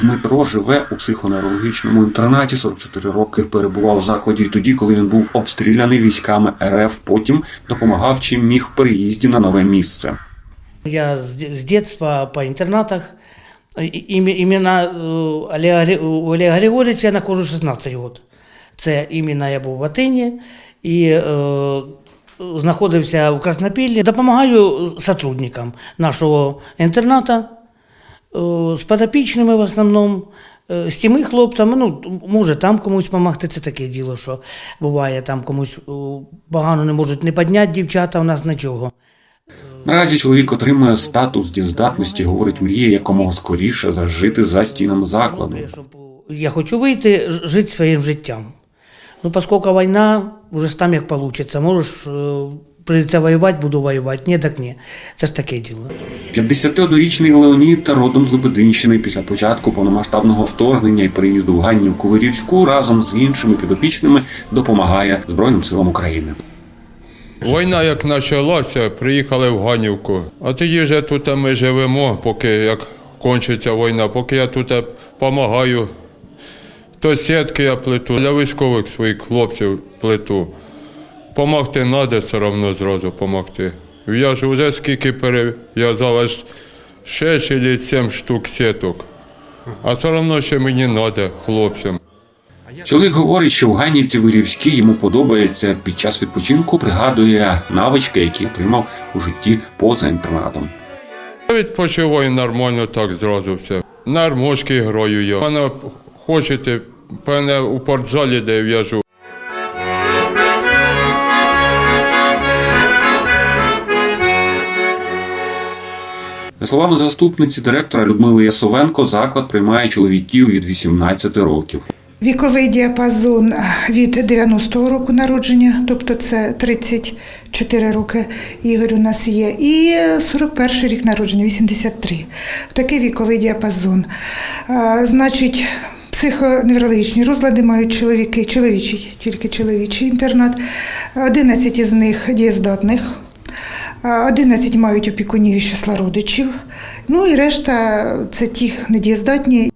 Дмитро живе у психоневрологічному інтернаті. 44 роки перебував в закладі тоді, коли він був обстріляний військами РФ. Потім допомагав чим міг в переїзді на нове місце. Я с детства по Именно э, Олега, у Олега Григорьевича я нахожу 16 год. Це іменно я був в Атині і е, знаходився в Краснопіллі. Допомагаю сотрудникам нашого інтерната е, з подопічними в основному. е, З тими хлопцями, ну, може там комусь допомогти, це таке діло, що буває, там комусь е, погано не можуть не підняти дівчата, у нас нічого. Наразі чоловік отримує статус дієздатності, говорить, мріє якомога скоріше зажити за стінами закладу. Я хочу вийти, жити своїм життям. Ну, оскільки війна, вже там як вийде. Можеш, е, прийдеться воювати, буду воювати. Ні, так ні. Це ж таке діло. 51-річний Леонід та родом з Лебединщини після початку повномасштабного вторгнення і переїзду в Ганнівку Вирівську разом з іншими підопічними допомагає Збройним силам України. Війна як почалася, приїхали в Ганівку. А тоді вже тут ми живемо, поки як кончиться війна, поки я тут допомагаю. То сітки я плету, для військових своїх хлопців плету. Помогти треба все одно зразу допомогти. В'яжу вже скільки перев'язав, аж чи сім штук сіток. А все одно ще мені треба хлопцям. Чоловік говорить, що в Ганнівці Вирівській йому подобається під час відпочинку, пригадує навички, які отримав у житті поза інтернатом. Відпочиваю нормально так зразу все. На армошки граю я. Мене хочете, певне у спортзалі, де я в'яжу. За словами заступниці директора Людмили Ясовенко, заклад приймає чоловіків від 18 років. Віковий діапазон від 90-го року народження, тобто це 34 роки Ігор у нас є, і 41 рік народження, 83. Такий віковий діапазон. Значить, психоневрологічні розлади мають чоловіки, чоловічий, тільки чоловічий інтернат. 11 із них дієздатних. А, 11 мають опікунів і числа родичів. Ну і решта це ті недієздатні,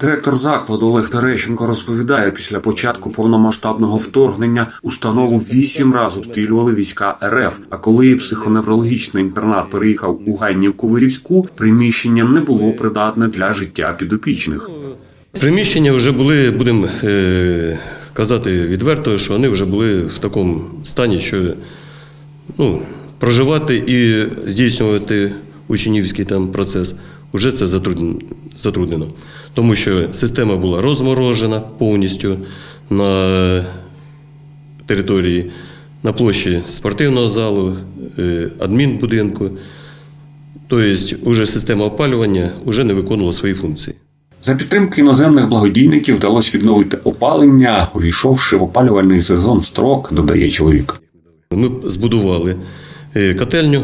Директор закладу Олег Терещенко розповідає, після початку повномасштабного вторгнення установу вісім разів обстрілювали війська РФ. А коли психоневрологічний інтернат переїхав у Ганнівку Вирівську, приміщення не було придатне для життя підопічних. Приміщення вже були, будемо е, казати відверто, що вони вже були в такому стані, що ну, проживати і здійснювати учнівський там процес вже це затруднено. Тому що система була розморожена повністю на території, на площі спортивного залу, е, адмінбудинку. Тобто, уже система опалювання вже не виконувала свої функції. За підтримки іноземних благодійників вдалося відновити опалення, увійшовши в опалювальний сезон строк, додає чоловік. Ми збудували котельню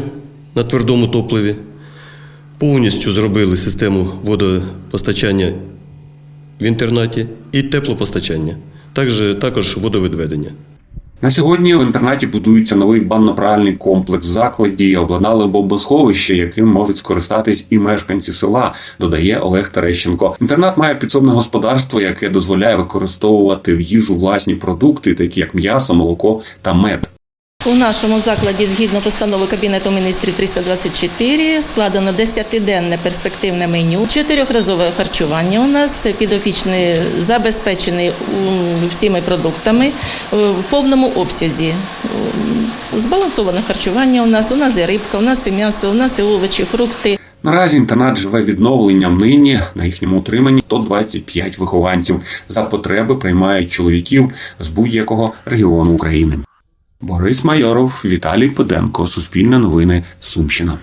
на твердому топливі, повністю зробили систему водопостачання в інтернаті і теплопостачання, також, також водовідведення. На сьогодні в інтернаті будується новий банно-пральний комплекс в закладі. Обладнали бомбосховище, яким можуть скористатись і мешканці села, додає Олег Терещенко. Інтернат має підсобне господарство, яке дозволяє використовувати в їжу власні продукти, такі як м'ясо, молоко та мед. У нашому закладі, згідно постанови Кабінету міністрів 324, складено 10-денне перспективне меню, чотирьохразове харчування. У нас підопічний забезпечений всіми продуктами е, в повному обсязі. Збалансоване харчування у нас. У нас і рибка, у нас і м'ясо, у нас і овочі, фрукти. Наразі інтернат живе відновленням. Нині на їхньому утриманні 125 вихованців. За потреби приймають чоловіків з будь-якого регіону України. Борис Майоров, Віталій Педенко, Суспільне новини, Сумщина.